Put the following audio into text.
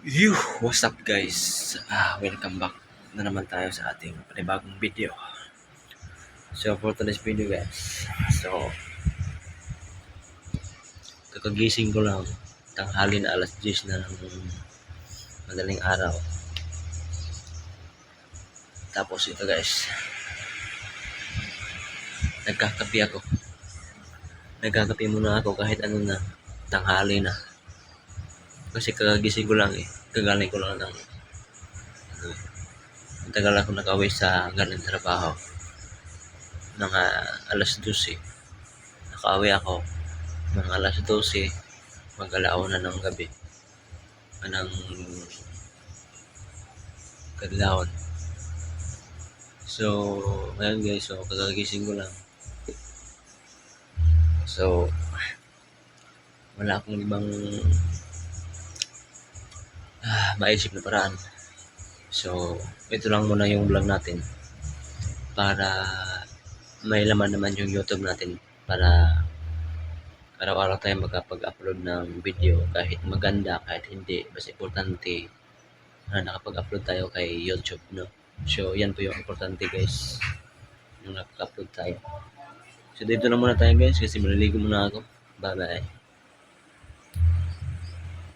You, what's up guys? Ah, welcome back na naman tayo sa ating panibagong video. So for today's video guys, so kakagising ko lang tanghali na alas 10 na ng madaling araw. Tapos ito guys, nagkakapi ako. Nagkakapi muna ako kahit ano na, tanghali na. Kasi kagagising ko lang eh. Kagaling ko lang ng ano, ang tagal ako nakaway sa galing trabaho. Mga alas 12. Nakaway ako mga alas 12. Mag-alauna ng gabi. Anang kadlawon. So, ngayon guys, so kagagising ko lang. So, wala akong ibang ah, maisip na paraan. So, ito lang muna yung vlog natin para may laman naman yung YouTube natin para araw-araw tayo makapag-upload ng video kahit maganda, kahit hindi. Basta importante na nakapag-upload tayo kay YouTube, no? So, yan po yung importante guys. Yung nakapag-upload tayo. So, dito na muna tayo guys kasi maliligo muna ako. Bye-bye.